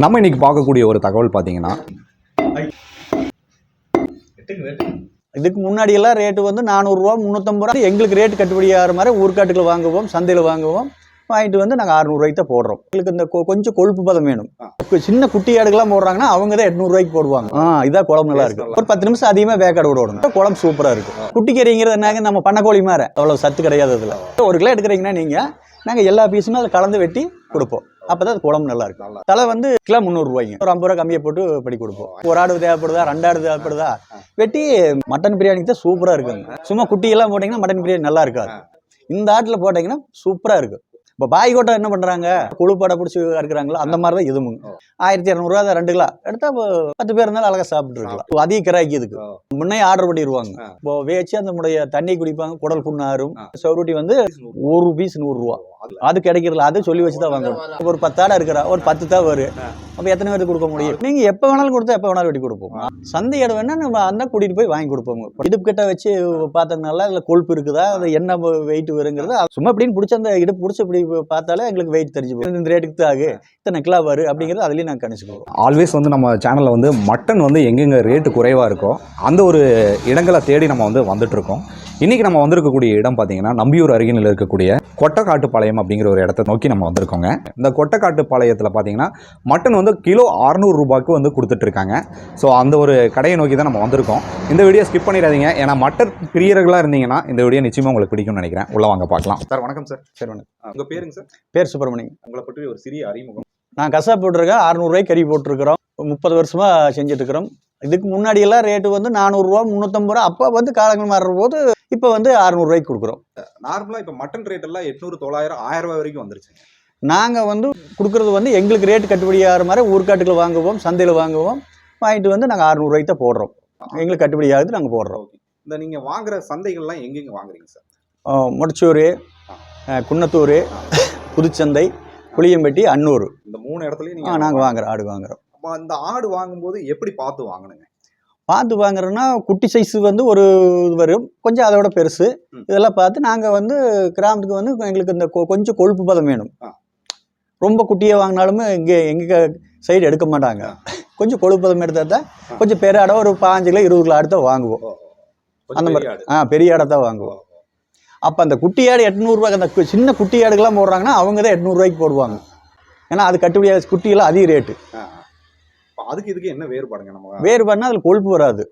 நம்ம இன்னைக்கு பார்க்கக்கூடிய ஒரு தகவல் பார்த்தீங்கன்னா இதுக்கு முன்னாடி எல்லாம் ரேட்டு வந்து நானூறுரூவா முந்நூற்றம்பது ரூபா எங்களுக்கு ரேட்டு கட்டுப்படி ஆகிற மாதிரி ஊர்க்காட்டுக்குள்ள வாங்குவோம் சந்தையில் வாங்குவோம். வாங்கிட்டு வந்து நாங்கள் அறுநூறுவாய்க்கு தான் போடுறோம். எங்களுக்கு இந்த கொஞ்சம் கொழுப்பு பதம் வேணும். சின்ன குட்டி ஆடுகள்லாம் போடுறாங்கன்னா அவங்க தான் எட்நூறுவாய்க்கு போடுவாங்க. ஆ இதான் குழம்பு நல்லா இருக்கு. ஒரு பத்து நிமிஷம் அதிகமாக வேக்காடு விடணும். குழம்பு சூப்பராக இருக்கும் குட்டி கறிங்கிறது என்னங்க நம்ம பண்ணக்கோழி மாதிரி. அவ்வளோ சத்து கிடையாது அதில். ஒரு கிலோ எடுக்கிறீங்கன்னா நீங்கள் நாங்கள் எல்லா பீஸுமே அதில் கலந்து வெட்டி கொடுப்போம். அப்போ தான் அது குழம்பு நல்லா இருக்கும் தலை வந்து கிலோ முந்நூறுரூவாய்ங்க ஒரு ஐம்பது ரூபா கம்மியாக போட்டு படி கொடுப்போம். ஒரு ஆடு தேவைப்படுதா ரெண்டு ஆடு தேவைப்படுதா? வெட்டி மட்டன் பிரியாணிக்கு தான் சூப்பராக இருக்குங்க சும்மா குட்டியெல்லாம் போட்டிங்கன்னா மட்டன் பிரியாணி நல்லா இருக்காது. இந்த ஆட்டில் போட்டிங்கன்னா சூப்பராக இருக்கும் இப்போ பாய்கோட்டை என்ன பண்ணுறாங்க குழுப்படை பிடிச்சி இருக்கிறாங்களோ அந்த மாதிரி தான் இதுமுங்க ஆயிரத்தி இரநூறுவா தான் ரெண்டு கிலோ. எடுத்தா இப்போ பத்து பேர் இருந்தாலும் அழகாக சாப்பிட்டு. இருக்கலாம் அதிக கிராக்கி இதுக்கு. முன்னே ஆர்டர் பண்ணிடுவாங்க. இப்போ வேச்சு அந்த தண்ணி குடிப்பாங்க குடல் புண்ணாரும் சவுருட்டி வந்து ஒரு பீஸ் நூறுரூவா அது கிடைக்கிறதுல அது சொல்லி வச்சு தான் வாங்கணும் ஒரு பத்தாடா இருக்கிறா ஒரு பத்து தான் வரும் அப்போ எத்தனை பேருக்கு கொடுக்க முடியும்? நீங்கள் எப்போ வேணாலும் கொடுத்தா எப்போ வேணாலும் வெட்டி கொடுப்போம். சந்தை இடம் வேணா நம்ம அந்த கூட்டிகிட்டு போய் வாங்கி கொடுப்போம் இடுப்பு கிட்ட வச்சு பார்த்ததுனால அதில் கொழுப்பு இருக்குதா அது என்ன வெயிட் வருங்கிறது சும்மா இப்படின்னு பிடிச்ச அந்த இடுப்பு பிடிச்சி இப்படி பார்த்தாலே எங்களுக்கு வெயிட் தெரிஞ்சு போகும் இந்த ரேட்டுக்கு தான் ஆகு. இத்தனை கிலோ வரும் அப்படிங்கிறது அதுலேயும் நாங்கள் கணிச்சுக்குவோம். ஆல்வேஸ் வந்து நம்ம சேனலில் வந்து மட்டன் வந்து எங்கெங்கே ரேட்டு குறைவாக இருக்கோ அந்த ஒரு இடங்களை தேடி நம்ம வந்து வந்துட்டு இருக்கோம். இன்றைக்கி நம்ம வந்திருக்கக்கூடிய இடம் பார்த்தீங்கன்னா நம்பியூர் அருகினில் இருக்கக்கூடிய கொட்டக்காட்டுப்பாளையம் அப்படிங்கிற ஒரு இடத்த நோக்கி நம்ம வந்திருக்கோங்க. இந்த கொட்டக்காட்டுப்பாளையத்தில் பார்த்தீங்கன்னா மட்டன் வந்து கிலோ 600 ரூபாய்க்கு வந்து கொடுத்துட்ருக்காங்க. ஸோ அந்த ஒரு கடையை நோக்கி தான் நம்ம வந்திருக்கோம். இந்த வீடியோ ஸ்கிப் பண்ணிடாதீங்க. ஏன்னா மட்டன் பிரியர்களாக இருந்தீங்கன்னா இந்த வீடியோ நிச்சயமாக உங்களுக்கு பிடிக்கும்னு நினைக்கிறேன். உள்ள வாங்க பார்க்கலாம். சார் வணக்கம் சார். சரி வணக்கம். உங்கள் பேருங்க சார்? பேர் சுப்பிரமணியம் உங்களை பற்றி ஒரு சிறிய அறிமுகம். நான் கசா போட்டிருக்கேன். அறநூறுவாய்க்கு கறி போட்டிருக்கிறோம். முப்பது வருஷமாக செஞ்சுட்டு இருக்கிறோம் இதுக்கு முன்னாடி எல்லாம் ரேட்டு வந்து நானூறுரூவா முந்நூற்றம்பது ரூபா. அப்போ வந்து காலங்கள் மாறுற போது இப்போ வந்து அறநூறுவாய்க்கு கொடுக்குறோம். நார்மலாக இப்போ மட்டன் ரேட் எல்லாம் எட்நூறு தொள்ளாயிரம் ஆயிரம் ரூபாய் வரைக்கும் வந்துருச்சு நாங்கள் வந்து கொடுக்குறது வந்து எங்களுக்கு ரேட்டு கட்டுப்படி ஆகிற மாதிரி ஊர்க்காட்டுக்குள்ள வாங்குவோம் சந்தையில் வாங்குவோம். வாங்கிட்டு வந்து நாங்கள் அறநூறுவாய்க்கு தான் போடுறோம். எங்களுக்கு கட்டுப்படி ஆகுது நாங்கள் போடுறோம். இந்த நீங்கள் வாங்குற சந்தைகள்லாம் எங்கெங்க வாங்குறீங்க சார் முடிச்சூர் குன்னத்தூர் புதுச்சந்தை புளியம்பட்டி அன்னூர். இந்த மூணு இடத்துலையும் நீங்கள் நாங்கள் வாங்குறோம் ஆடு வாங்குறோம். அந்த ஆடு வாங்கும்போது எப்படி பார்த்து வாங்கணுங்க பார்த்து வாங்குறோன்னா குட்டி சைஸ் வந்து ஒரு இது வரும். கொஞ்சம் அதோட பெருசு. இதெல்லாம் பார்த்து நாங்கள் வந்து கிராமத்துக்கு வந்து எங்களுக்கு இந்த கொஞ்சம் கொழுப்பு பதம் வேணும். ரொம்ப குட்டியை வாங்கினாலுமே இங்கே எங்கள் சைடு எடுக்க மாட்டாங்க. கொஞ்சம் கொழுப்பு பதம் எடுத்தால் தான். கொஞ்சம் பெரிய இடம் ஒரு பாஞ்சு கிலோ இருபது கிலோ ஆடு தான் வாங்குவோம். அந்த மாதிரி. ஆ பெரிய இடம் தான் வாங்குவோம். அப்போ அந்த குட்டி ஆடு எட்நூறுரூவா அந்த சின்ன குட்டி ஆடுகள்லாம் போடுறாங்கன்னா அவங்க தான் எட்நூறுரூவாய்க்கு போடுவாங்க. ஏன்னா அது கட்டுப்படியாக குட்டியெல்லாம் அதிக ரேட்டு அதுக்கு இதுக்கு என்ன வேறுபாடுங்க நம்ம? வேறு பண்ணால் அதில் கொழுப்பு வராது.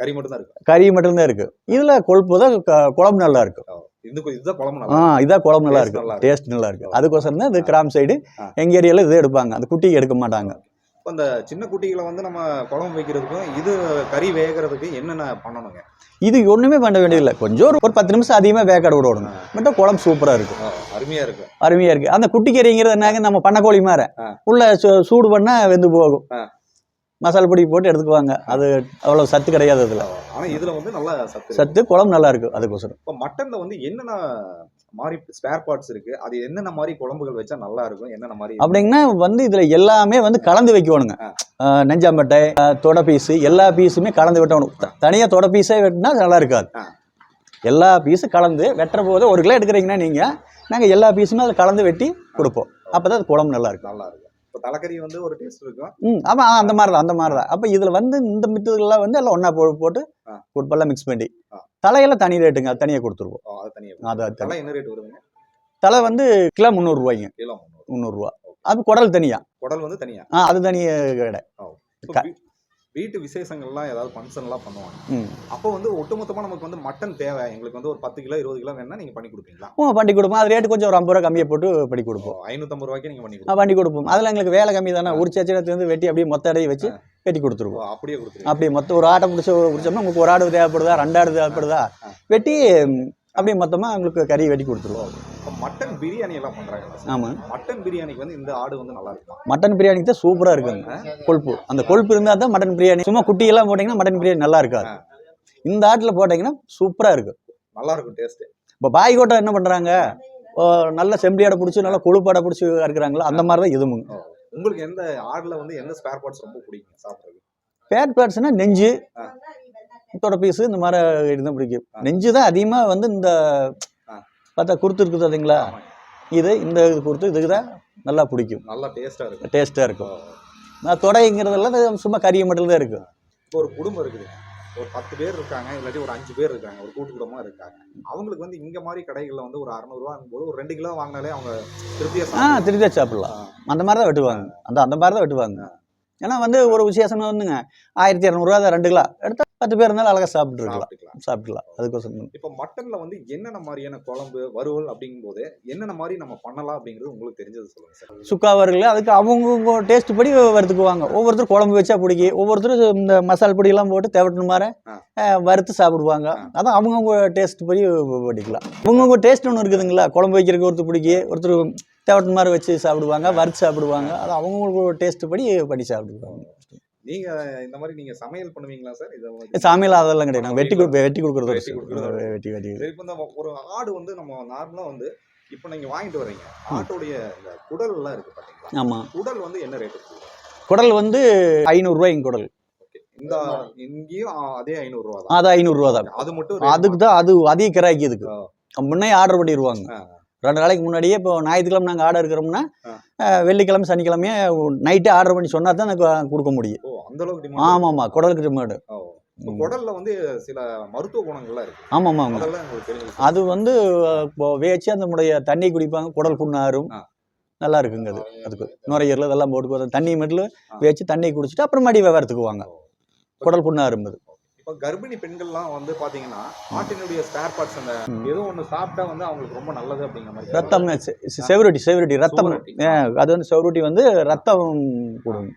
கறி மட்டும் தான் இருக்கு. கறி மட்டும்தான் இருக்கு. இதில் கொழுப்பு தான் குழம்பு நல்லா இருக்கு இந்த இதுதான் குழம்பு ஆ இதான் குழம்பு நல்லா இருக்கு. டேஸ்ட் நல்லா இருக்கு அதுக்கோசரம் தான் இது கிராம் சைடு. எங்க ஏரியால இது எடுப்பாங்க. அந்த குட்டிக்கு எடுக்க மாட்டாங்க. இப்ப இந்த சின்ன குட்டிகளை வந்து நம்ம குழம்பு வைக்கிறதுக்கும் இது கறி வேகிறதுக்கு என்னென்ன பண்ணணுங்க? இது ஒண்ணுமே பண்ண வேண்டியதில்லை. கொஞ்சம் ஒரு ஒரு பத்து நிமிஷம் அதிகமாக வேக்காடு விடணும் மட்டும் குழம்பு சூப்பரா இருக்கு. ஆ, அருமையா இருக்கு. அருமையா இருக்கு. அந்த குட்டி கறிங்கிறது என்னங்க நம்ம பண்ணக்கோழி மாதிரி. உள்ள சூடு பண்ணா வெந்து போகும். மசாலா பொடி போட்டு எடுத்துக்குவாங்க. அது அவ்வளவு சத்து கிடையாது அதுல. ஆனா இதுல வந்து நல்லா சத்து. சத்து குழம்பு நல்லா இருக்கு. அதுக்கோசரம். இப்ப மட்டன்ல வந்து என்னென்ன மாதிரி ஸ்பேர் பார்ட்ஸ் இருக்கு. அது என்னென்ன மாதிரி குழம்புகள் வச்சா நல்லா இருக்கும் என்னென்ன மாதிரி அப்படிங்கன்னா வந்து இதுல எல்லாமே வந்து கலந்து வைக்கணுங்க. நெஞ்சாம்பட்டை தொடை பீஸு எல்லா பீஸுமே கலந்து வெட்டணும். தனியா தொடை பீஸே வெட்டினா நல்லா இருக்காது. எல்லா பீஸும் கலந்து வெட்டுற போது ஒரு கிலோ எடுக்கிறீங்கன்னா நீங்க நாங்க எல்லா பீஸுமே அதில் கலந்து வெட்டி கொடுப்போம். அப்பதான் அது குழம்பு நல்லா இருக்கும். நல்லா இருக்கும். இப்ப தலைக்கறி வந்து ஒரு டேஸ்ட் இருக்கும். ம் ஆமா ஆ, அந்த மாதிரி தான் அந்த மாதிரி தான் அப்போ இதுல வந்து இந்த மித்ததுலாம் வந்து எல்லாம் போ போட்டு ஆ. உட்பெல்லாம் மிக்ஸ் பண்ணி ஆ. தலையெல்லாம் தனி ரேட்டுங்க அது தனியாக கொடுத்துருவோம். அது தனியா அது தலை. என்ன ரேட் வருதுங்க? தலை வந்து கிலோ முந்நூறுரூவாய்ங்க கிலோ முந்நூறு. முந்நூறுரூவா அது குடல் தனியா. குடல் வந்து தனியா? ஆ அது தனி கடை. வீட்டு விசேஷங்கள்லாம் ஏதாவது ஃபங்க்ஷன் எல்லாம் பண்ணுவாங்க அப்போ வந்து ஒட்டுமொத்தமா நமக்கு வந்து மட்டன் தேவை. எங்களுக்கு வந்து ஒரு பத்து கிலோ இருபது கிலோ வேணா நீங்க பண்ணி கொடுப்பீங்களா? ஓ பண்ணி கொடுப்போம். அது ரேட்டு கொஞ்சம் ஒரு ஐம்பது ரூபா கம்மியாக போட்டு பண்ணி கொடுப்போம். ஐநூத்தம்பது ரூபாய்க்கு நீங்க பண்ணி கொடுப்போம் பண்ணி கொடுப்போம். அதில் எங்களுக்கு வேலை கம்மி தானே. வந்து வெட்டி அப்படியே மொத்த அடையை வச்சு வெட்டி கொடுத்துருவோம். அப்படியே கொடுத்துருவீங்க. அப்படியே மொத்தம் ஒரு ஆட்டை பிடிச்ச பிடிச்சோம்னா உங்களுக்கு ஒரு ஆடு தேவைப்படுதா? ரெண்டு ஆடு தேவைப்படுதா? வெட்டி அப்படியே மொத்தமாக உங்களுக்கு கறி வெட்டி கொடுத்துருவோம். மட்டன் பிரியாணி எல்லாம் பண்றாங்க. ஆமாம் மட்டன் பிரியாணிக்கு வந்து இந்த ஆடு வந்து நல்லா இருக்கும். மட்டன் பிரியாணிக்கு தான் சூப்பராக இருக்குங்க. கொழுப்பு. அந்த கொழுப்பு இருந்தால் தான் மட்டன் பிரியாணி. சும்மா குட்டியெல்லாம் போட்டிங்கன்னா மட்டன் பிரியாணி நல்லா இருக்காது. இந்த ஆட்டில் போட்டிங்கன்னா சூப்பராக இருக்கும். நல்லா இருக்கும் டேஸ்ட் இப்போ பாய்கோட்டை என்ன பண்ணுறாங்க நல்ல செம்படியாடை பிடிச்சி நல்லா கொழுப்பாடை பிடிச்சி இருக்கிறாங்களோ அந்த மாதிரி தான் இதுமுங்க. உங்களுக்கு எந்த ஆடுல வந்து எந்த ஸ்பேர் பார்ட்ஸ் ரொம்ப பிடிக்கும் சாப்பிடுறது பேட் பேட்ஸ்னா நெஞ்சு. தொட பீஸு இந்த மாதிரி இருந்தால் பிடிக்கும். நெஞ்சு தான் அதிகமாக வந்து இந்த. பார்த்தா குருத்து இருக்குது பார்த்தீங்களா? இது இந்த இது பொறுத்து இதுக்கு தான் நல்லா பிடிக்கும். நல்லா டேஸ்டா இருக்கும். டேஸ்ட்டாக இருக்கும். நான் தொடைங்கிறதெல்லாம் சும்மா கறியை மட்டும் தான் இருக்கும் இப்போ ஒரு குடும்பம் இருக்குது. ஒரு பத்து பேர் இருக்காங்க இல்லாட்டி ஒரு அஞ்சு பேர் இருக்காங்க ஒரு கூட்டு குடும்பமா இருக்காங்க. அவங்களுக்கு வந்து இங்க மாதிரி கடைகள்ல வந்து ஒரு அறநூறுவா போது ஒரு ரெண்டு கிலோ வாங்கினாலே அவங்க திருப்தியா ஆ. திருப்தியாக சாப்பிடலாம். அந்த மாதிரி தான் வெட்டுவாங்க. அந்த அந்த மாதிரி தான் வெட்டுவாங்க. ஏன்னா வந்து ஒரு விசேஷம் வந்துங்க. ஆயிரத்தி இரநூறுவா தான் ரெண்டு கிலோ. எடுத்தா பத்து பேர் இருந்தாலும் அழகாக சாப்பிட்டு இருக்கலாம் சாப்பிட்டுக்கலாம். அதுக்கோசரம் இப்போ மட்டன்ல வந்து என்னென்ன மாதிரியான குழம்பு வறுவல் அப்படிங்கும் போது என்னென்ன மாதிரி நம்ம பண்ணலாம் அப்படிங்கிறது உங்களுக்கு தெரிஞ்சது சொல்லுங்க சார். சுக்கா வறுக்கல அதுக்கு அவங்க டேஸ்ட் படி வறுத்துக்குவாங்க. ஒவ்வொருத்தர் குழம்பு வச்சா பிடிக்கும் ஒவ்வொருத்தரும் இந்த மசால் பொடியெல்லாம் போட்டு தேவட்டின மாதிரி வறுத்து சாப்பிடுவாங்க. அதான் அவங்கவுங்க டேஸ்ட் படி பண்ணிக்கலாம் அவங்கவுங்க டேஸ்ட் ஒன்று இருக்குதுங்களா? குழம்பு வைக்கிறதுக்கு ஒருத்தர் பிடிக்கும் ஒருத்தர் தேவட்டின மாதிரி வச்சு சாப்பிடுவாங்க வறுத்து சாப்பிடுவாங்க. அது அவங்கவுங்க டேஸ்ட் படி பண்ணி சாப்பிடுவாங்க. நீங்க இந்த மாதிரி நீங்க சமையல் பண்ணுவீங்களா சார்? இதை சாமியில் அதெல்லாம் கிடையாது. நாங்கள் வெட்டி கொடு வெட்டி கொடுக்குறது வெட்டி. வெட்டி வெட்டி இப்போ இந்த ஒரு ஆடு வந்து நம்ம நார்மலா வந்து இப்போ நீங்க வாங்கிட்டு வர்றீங்க. ஆட்டோடைய இந்த குடல் எல்லாம் இருக்கு பாத்தீங்களா? ஆமாம் குடல் வந்து என்ன ரேட் குடல் வந்து ஐநூறுரூவாய்ங்க குடல். இந்த இங்கேயும் அதே ஐநூறு ரூபா தான். அது ஐநூறுரூவா தான். அது மட்டும் அதுக்கு தான் அது அதிக கிராக்கி இதுக்கு. முன்னே ஆர்டர் பண்ணிடுவாங்க. ரெண்டு நாளைக்கு முன்னாடியே இப்போ ஞாயிற்றுக்கிழமை நாங்கள் ஆர்டர் இருக்கிறோம்னா வெள்ளிக்கிழமை சனிக்கிழமையே நைட்டே ஆர்டர் பண்ணி சொன்னா தான் எனக்கு கொடுக்க முடியும். ஆமாம் ஆமாம் குடலுக்கு டிமாண்டு குடல்ல வந்து சில மருத்துவ குணங்கள்லாம் இருக்கு. ஆமாம் ஆமாம். அது வந்து இப்போ வேச்சு அந்த நம்முடைய தண்ணி குடிப்பாங்க குடல் புண்ணாரும். நல்லா இருக்குங்க அது. அதுக்கு நுரையீரல் இதெல்லாம் போட்டு தண்ணி மட்டும். வேச்சு தண்ணி குடிச்சிட்டு அப்புறம் மடி விவரத்துக்குவாங்க குடல் புண்ணாரும் அது. இப்போ கர்ப்பிணி பெண்கள்லாம் வந்து பாத்தீங்கன்னா ஆட்டினுடைய ஸ்பேர் பார்ட்ஸ் அந்த. ஏதோ ஒண்ணு சாப்பிட்டா வந்து அவங்களுக்கு ரொம்ப நல்லது அப்படிங்கிற மாதிரி செ- செவரொட்டி செவரொட்டி ரத்தம். அது வந்து செவரொட்டி வந்து ரத்தம் கொடுங்க.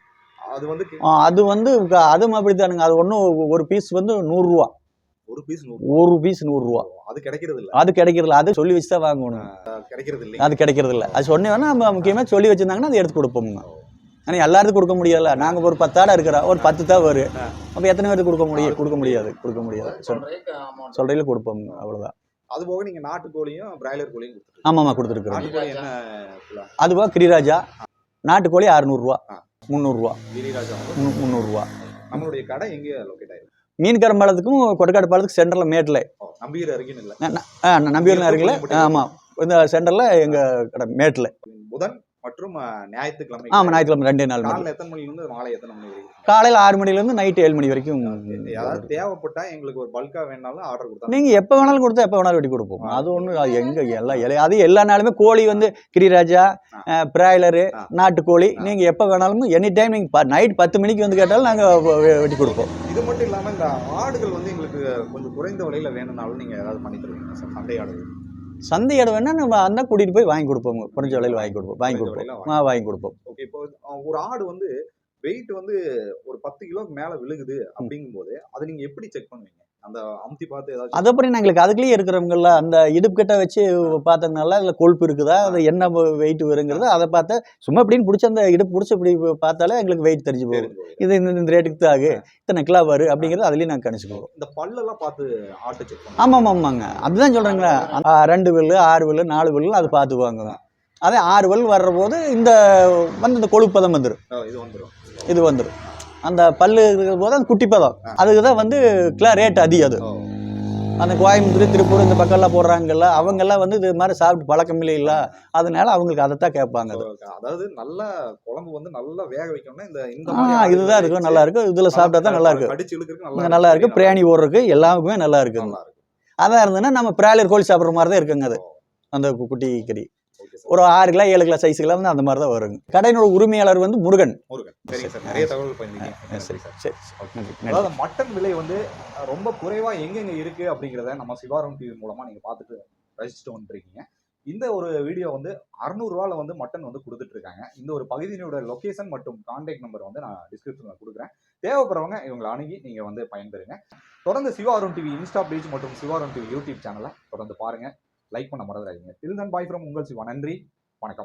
அது வந்து அது வந்து அதுவும் அப்படித்தானுங்க அது ஒன்றும் ஒரு பீஸ் வந்து நூறுரூவா. ஒரு பீஸ் ஒரு பீஸ் நூறுரூவா. அது கிடைக்கிறது இல்ல அது கிடைக்கிறதில்ல. அது சொல்லி வச்சு தான் வாங்கணும். கிடைக்கிறது இல்லைங்க அது கிடைக்கிறதில்ல. அது சொன்னீங்கன்னா நம்ம முக்கியமாக சொல்லி வச்சிருந்தாங்கன்னா அது எடுத்து கொடுப்போம்ங்க. ஆனால் எல்லாருக்கும் கொடுக்க முடியல நாங்கள் ஒரு பத்தாடை இருக்கிறோம் ஒரு பத்து தான் வரும் அப்போ எத்தனை பேருக்கு கொடுக்க முடியும் கொடுக்க முடியாது கொடுக்க முடியாது. சொல் சொல்றையில் கொடுப்போம் அவ்வளோதான் அது போக நீங்க நாட்டுக்கோழியும் பிராய்லர் கோழியும் கொடுத்துருக்கீங்க. ஆமாம் ஆமாம் கொடுத்துருக்குறோம்? அதுவா கிரிராஜா. நாட்டுக்கோழி அறுநூறுவா. முந்நூறுரூவா கிரிராஜா முந்நூறுரூவா நம்மளுடைய கடை எங்க லொக்கேட் ஆயிருக்கு? மீன்கரம் பாலத்துக்கும் கொடக்காடு பாலத்துக்கும் சென்டரில் மேட்டில். நம்பியூர் அருகின்னு இல்ல. நம்பியூர் இருக்குல்ல ஆமாம் இந்த சென்டரில் எங்கள் கடை மேட்டில். புதன் மற்றும் ஞாயிற்றுக்கிழமை ஆமாம் ஞாயிற்றுக்கிழமை ரெண்டே நாள் காலைல எத்தனை மணில இருந்து மாலை எத்தனை மணி வரைக்கும்? காலையில் ஆறு மணிலேருந்து நைட்டு ஏழு மணி வரைக்கும் ஏதாவது தேவைப்பட்டா எங்களுக்கு ஒரு பல்கா வேணாலும் ஆர்டர் கொடுத்தா நீங்கள் எப்போ வேணாலும் கொடுத்தா எப்போ வேணாலும் வெட்டி கொடுப்போம். அது ஒன்றும் அது எங்கே எல்லா இலை அது எல்லா நாளுமே கோழி வந்து கிரிராஜா பிராய்லரு. நாட்டுக்கோழி. நீங்கள் எப்போ வேணாலும் எனி டைம் நீங்கள் நைட் பத்து மணிக்கு வந்து கேட்டாலும் நாங்கள் வெட்டி கொடுப்போம். இது மட்டும் இல்லாம இந்த ஆடுகள் வந்து எங்களுக்கு கொஞ்சம் குறைந்த விலையில வேணும்னாலும் நீங்க ஏதாவது பண்ணி தருவீங்க சார்? சண்டை ஆடுகள். சந்தை இடம் வேணா நம்ம அந்த கூட்டிகிட்டு போய் வாங்கி கொடுப்போம் குறைஞ்ச விலையில் வாங்கி கொடுப்போம். வாங்கி கொடுப்போம். ஆ வாங்கி கொடுப்போம். ஓகே இப்போ ஒரு ஆடு வந்து வெயிட் வந்து ஒரு பத்து கிலோக்கு மேல விழுகுது அப்படிங்கும்போது அதை நீங்க எப்படி செக் பண்ணுவீங்க? அந்த அமுத்தி பார்த்து ஏதாச்சும் அதுக்கப்புறம் எங்களுக்கு அதுக்குள்ளேயே இருக்கிறவங்கள அந்த இடுப்பு கிட்ட வச்சு பார்த்ததுனால அதில் கொழுப்பு இருக்குதா? அது என்ன வெயிட் வருங்கிறத அதை பார்த்தா சும்மா இப்படின்னு பிடிச்ச அந்த இடுப்பு பிடிச்சி இப்படி பார்த்தாலே எங்களுக்கு வெயிட் தெரிஞ்சு போகும். இது இந்த ரேட்டுக்கு தான் ஆகு இத்தனை கிலோ வரும் அப்படிங்கிறது அதுலேயும் நாங்கள் கணிச்சுக்குவோம் இந்த பல்லெல்லாம் பார்த்து ஆட்டை செக் ஆமாம் ஆமாங்க அதுதான் சொல்கிறேங்களா ரெண்டு வில்லு ஆறு வில்லு நாலு வில்லு அது பார்த்துக்குவாங்க அதே ஆறு வில்லு வர்ற போது இந்த வந்து இந்த கொழுப்பதம் வந்துடும் இது வந்துடும் இது வந்துடும் அந்த பல்லு இருக்கிற போது அந்த குட்டி பதம். அதுக்கு தான் வந்து கிலோ ரேட் அதிகம் அது அந்த கோயம்புத்தூர் திருப்பூர் இந்த பக்கம்லாம் போடுறாங்கல்ல அவங்கெல்லாம் வந்து இது மாதிரி சாப்பிட்டு பழக்கம் இல்லைல்ல. அதனால அவங்களுக்கு அதைத்தான் கேட்பாங்க அது. அதாவது நல்ல குழம்பு வந்து நல்லா வேக வைக்கணும்னா இந்த இந்த இதுதான் இருக்கும். நல்லா இருக்கும். இதில் சாப்பிட்டா தான் நல்லா இங்க நல்லா இருக்கு பிரியாணி ஓடுறதுக்கு எல்லாருக்குமே நல்லா இருக்கு அதான் இருந்ததுன்னா நம்ம பிராய்லர் கோழி சாப்பிட்ற மாதிரி தான் இருக்குங்க அது. அந்த குட்டி கறி. ஒரு ஆறு கிலோ ஏழு கிலோ சைஸுக்கெல்லாம் வந்து அந்த மாதிரி தான் வருங்க. கடையினோட உரிமையாளர் வந்து முருகன். முருகன். சரிங்க சார். நிறைய தகவல் பண்ணிருக்கீங்க சரி. சார். சரி. அதாவது மட்டன் விலை வந்து ரொம்ப குறைவா எங்கெங்க இருக்கு அப்படிங்கிறத நம்ம சிவாரம் டிவி மூலமா நீங்க பார்த்துட்டு ரசிச்சுட்டு வந்துருக்கீங்க. இந்த ஒரு வீடியோ வந்து அறுநூறுவால வந்து மட்டன் வந்து கொடுத்துட்டு இருக்காங்க. இந்த ஒரு பகுதியினோட லொகேஷன் மற்றும் கான்டாக்ட் நம்பர் வந்து நான் டிஸ்கிரிப்ஷன்ல கொடுக்குறேன். தேவைப்படுறவங்க இவங்களை அணுகி நீங்க வந்து பயன்பெறுங்க. தொடர்ந்து சிவாரம் டிவி இன்ஸ்டா பேஜ் மற்றும் சிவாரம் டிவி யூடியூப் சேனலை தொடர்ந்து பாருங்க. லைக் பண்ண மறந்துடாதீங்க. டில் தன் பாய் ஃப்ரம் உங்கள் சிவா. நன்றி. வணக்கம்.